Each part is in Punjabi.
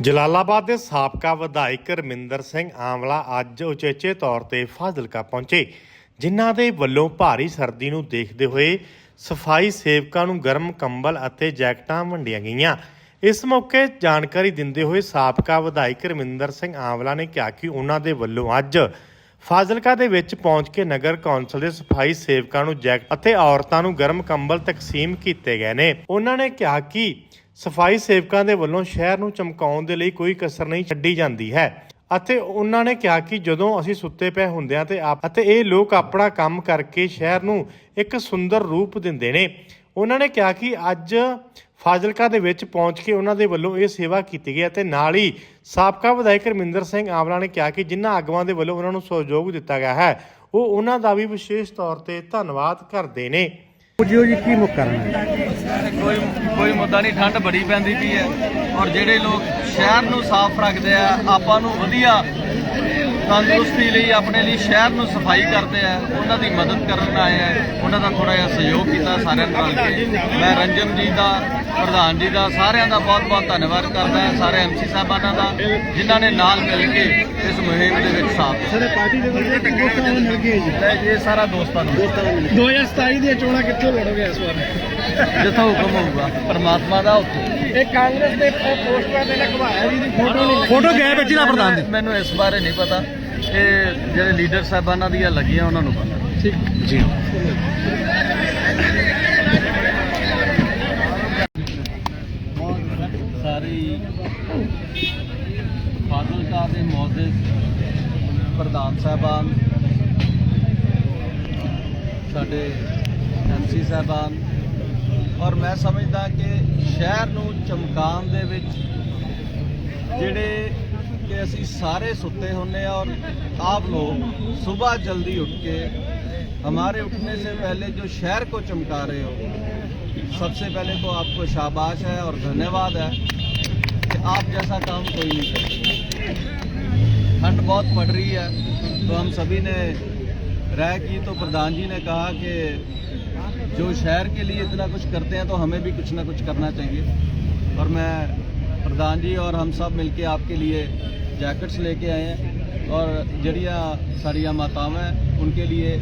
ਜਲਾਲਾਬਾਦ ਦੇ ਸਾਬਕਾ ਵਿਧਾਇਕ ਰਮਿੰਦਰ ਸਿੰਘ ਆਂਵਲਾ ਅੱਜ ਉਚੇਚੇ ਤੌਰ ਤੇ ਫਾਜ਼ਿਲਕਾ ਪਹੁੰਚੇ, ਜਿਨ੍ਹਾਂ ਦੇ ਵੱਲੋਂ ਭਾਰੀ ਸਰਦੀ ਨੂੰ ਦੇਖਦੇ ਹੋਏ ਸਫ਼ਾਈ ਸੇਵਕਾਂ ਨੂੰ ਗਰਮ ਕੰਬਲ ਅਤੇ ਜੈਕਟਾਂ ਵੰਡੀਆਂ ਗਈਆਂ। ਇਸ ਮੌਕੇ ਜਾਣਕਾਰੀ ਦਿੰਦੇ ਹੋਏ ਸਾਬਕਾ ਵਿਧਾਇਕ ਰਮਿੰਦਰ ਸਿੰਘ ਆਂਵਲਾ ਨੇ ਕਿਹਾ ਕਿ ਉਹਨਾਂ ਦੇ ਵੱਲੋਂ ਅੱਜ ਫਾਜ਼ਿਲਕਾ ਦੇ ਵਿੱਚ ਪਹੁੰਚ ਕੇ ਨਗਰ ਕੌਂਸਲ ਦੇ ਸਫ਼ਾਈ ਸੇਵਕਾਂ ਨੂੰ ਜੈਕਟ ਅਤੇ ਔਰਤਾਂ ਨੂੰ ਗਰਮ ਕੰਬਲ ਤਕਸੀਮ ਕੀਤੇ ਗਏ ਨੇ। ਉਹਨਾਂ ਨੇ ਕਿਹਾ ਕਿ ਸਫ਼ਾਈ ਸੇਵਕਾਂ ਦੇ ਵੱਲੋਂ ਸ਼ਹਿਰ ਨੂੰ ਚਮਕਾਉਣ ਦੇ ਲਈ ਕੋਈ ਕਸਰ ਨਹੀਂ ਛੱਡੀ ਜਾਂਦੀ ਹੈ। ਅਤੇ ਉਹਨਾਂ ਨੇ ਕਿਹਾ ਕਿ ਜਦੋਂ ਅਸੀਂ ਸੁੱਤੇ ਪਏ ਹੁੰਦੇ ਹਾਂ ਤੇ ਅਤੇ ਇਹ ਲੋਕ ਆਪਣਾ ਕੰਮ ਕਰਕੇ ਸ਼ਹਿਰ ਨੂੰ ਇੱਕ ਸੁੰਦਰ ਰੂਪ ਦਿੰਦੇ ਨੇ, ਉਹਨਾਂ ਨੇ ਕਿਹਾ ਕਿ ਅੱਜ ਫਾਜ਼ਿਲਕਾ ਦੇ ਵਿੱਚ ਪਹੁੰਚ ਕੇ ਉਹਨਾਂ ਦੇ ਵੱਲੋਂ ਇਹ ਸੇਵਾ ਕੀਤੀ ਗਈ ਅਤੇ ਨਾਲ ਹੀ ਸਾਬਕਾ ਵਿਧਾਇਕ ਰਮਿੰਦਰ ਸਿੰਘ ਆਵਲਾ ਨੇ ਕਿਹਾ ਕਿ ਜਿਨ੍ਹਾਂ ਆਗੂਆਂ ਦੇ ਵੱਲੋਂ ਉਹਨਾਂ ਨੂੰ ਸਹਿਯੋਗ ਦਿੱਤਾ ਗਿਆ ਹੈ, ਉਹ ਉਹਨਾਂ ਦਾ ਵੀ ਵਿਸ਼ੇਸ਼ ਤੌਰ ਤੇ ਧੰਨਵਾਦ ਕਰਦੇ ਨੇ। ਜੀ, ਕੀ ਮੁੱਖ ਕੋਈ ਮੁੱਦਾ ਨਹੀਂ ਠੰਡ ਬੜੀ ਪੈਂਦੀ ਪਈ ਹੈ। ਔਰ ਜਿਹੜੇ ਲੋਕ ਸ਼ਹਿਰ ਨੂੰ ਸਾਫ਼ ਰੱਖਦੇ ਆ ਆਪਾਂ ਨੂੰ ਵਧੀਆ ਤੰਦਰੁਸਤੀ ਲਈ ਆਪਣੇ ਲਈ ਸ਼ਹਿਰ ਨੂੰ ਸਫ਼ਾਈ ਕਰਦੇ ਆ ਉਹਨਾਂ ਦੀ ਮਦਦ ਕਰਨ ਆਏ ਆ। ਉਹਨਾਂ ਦਾ ਥੋੜਾ ਜਿਹਾ ਸਹਿਯੋਗ ਕੀਤਾ ਸਾਰਿਆਂ ਨਾਲ ਕੇ ਮੈਂ ਰੰਜਨ ਜੀ ਦਾ ਪ੍ਰਧਾਨ ਜੀ ਦਾ ਸਾਰਿਆਂ ਦਾ ਬਹੁਤ ਬਹੁਤ ਧੰਨਵਾਦ ਕਰਦਾ ਹਾਂ ਸਾਰੇ ਐਮਸੀ ਸਾਹਿਬਾਨਾਂ ਦਾ ਜਿਨ੍ਹਾਂ ਨੇ ਨਾਲ ਮਿਲ ਕੇ ਇਸ ਮੁਹਿੰਮ ਦੇ ਵਿੱਚ ਸਾਥ ਸਰ ਪਾਰਟੀ ਦੇ ਵੱਲੋਂ ਇੱਕ ਦੋਸਤਾਂ ਨੂੰ ਮਿਲ ਕੇ ਜੀ। ਦਿੱਤਾ ਇਹ ਸਾਰਾ ਦੋਸਤਾਂ ਨੂੰ 2027 ਦੀਆਂ ਚੋਣਾਂ ਕਿੱਥੇ ਲੜੋਗੇ ਇਸ ਵਾਰ? ਜਿੱਥੋਂ ਹੁਕਮ ਹੋਊਗਾ ਪਰਮਾਤਮਾ ਦਾ ਉੱਥੇ। ਇਹ ਕਾਂਗਰਸ ਦੇ ਪੋਸਟਰਾਂ ਤੇ ਲਗਵਾਇਆ ਜੀ ਦੀ ਫੋਟੋ ਨਹੀਂ ਫੋਟੋ ਗਏ ਵਿੱਚ ਨਾ ਪ੍ਰਧਾਨ ਦੀ। ਮੈਨੂੰ ਇਸ ਬਾਰੇ ਨਹੀਂ ਪਤਾ। ਇਹ ਜਿਹੜੇ ਲੀਡਰ ਸਾਹਿਬਾਨਾਂ ਦੀਆਂ ਲੱਗੀਆਂ ਉਹਨਾਂ ਨੂੰ ਪਤਾ। ਠੀਕ। ਜੀ। ਸਾਰੀ ਫਾਜ਼ਿਲਕਾ ਦੇ ਮੌਜੂਦ ਪ੍ਰਧਾਨ ਸਾਹਿਬਾਨ ਸਾਡੇ ਐਮਸੀ ਸਾਹਿਬਾਨ ਔਰ ਮੈਂ ਸਮਝਦਾ ਕਿ ਸ਼ਹਿਰ ਨੂੰ ਚਮਕਾਉਣ ਦੇ ਵਿੱਚ ਜਿਹੜੇ ਕਿ ਅਸੀਂ ਸਾਰੇ ਸੁੱਤੇ ਹੁੰਨੇ ਆ और आप लोग सुबह जल्दी उठ के हमारे उठने से पहले जो शहर को चमका रहे हो सबसे पहले तो आपको शाबाश है और धन्यवाद है कि आप जैसा काम कोई नहीं करता ठंड बहुत पड़ रही है तो हम सभी ने राय की तो प्रधान जी ने कहा कि जो शहर के लिए इतना कुछ करते हैं तो हमें भी कुछ ना कुछ करना चाहिए और मैं प्रधान जी और हम सब मिलके आपके लिए जैकेट्स लेके आए हैं और जड़िया साड़ियाँ माताएं हैं उनके लिए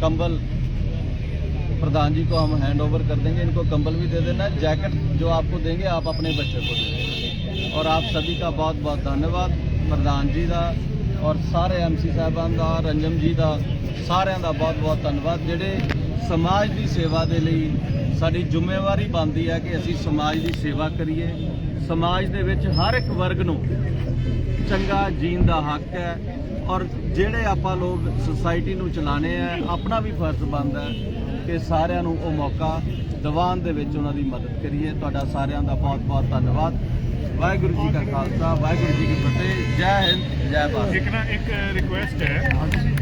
कंबल प्रधान जी को हम हैंड ओवर कर देंगे इनको कंबल भी दे देना जैकेट जो आपको देंगे आप अपने बच्चे को दे देंगे और आप सभी का बहुत बहुत धन्यवाद प्रधान जी का और ਸਾਰੇ ਐਮਸੀ ਸਾਹਿਬਾਨ ਦਾ ਰੰਜਮ ਜੀ ਦਾ ਸਾਰਿਆਂ ਦਾ ਬਹੁਤ ਬਹੁਤ ਧੰਨਵਾਦ ਜਿਹੜੇ ਸਮਾਜ ਦੀ ਸੇਵਾ ਦੇ ਲਈ ਸਾਡੀ ਜ਼ਿੰਮੇਵਾਰੀ ਬਣਦੀ ਹੈ ਕਿ ਅਸੀਂ ਸਮਾਜ ਦੀ ਸੇਵਾ ਕਰੀਏ। ਸਮਾਜ ਦੇ ਵਿੱਚ ਹਰ ਇੱਕ ਵਰਗ ਨੂੰ ਚੰਗਾ ਜੀਣ ਦਾ ਹੱਕ ਹੈ ਔਰ ਜਿਹੜੇ ਆਪਾਂ ਲੋਕ ਸੁਸਾਇਟੀ ਨੂੰ ਚਲਾਣੇ ਆ, ਆਪਣਾ ਵੀ ਫਰਜ਼ ਬਣਦਾ ਕਿ ਸਾਰਿਆਂ ਨੂੰ ਉਹ ਮੌਕਾ ਦੀਵਾਨ ਦੇ ਵਿੱਚ ਉਹਨਾਂ ਦੀ ਮਦਦ ਕਰੀਏ। ਤੁਹਾਡਾ ਸਾਰਿਆਂ ਦਾ ਬਹੁਤ ਬਹੁਤ ਧੰਨਵਾਦ। ਵਾਹਿਗੁਰੂ ਜੀ ਕਾ ਖਾਲਸਾ, ਵਾਹਿਗੁਰੂ ਜੀ ਕੀ ਫਤਿਹ। ਜੈ ਹਿੰਦ, ਜੈ ਭਾਰਤ। ਇੱਕ ਨਾ ਇੱਕ ਰਿਕੁਐਸਟ ਹੈ।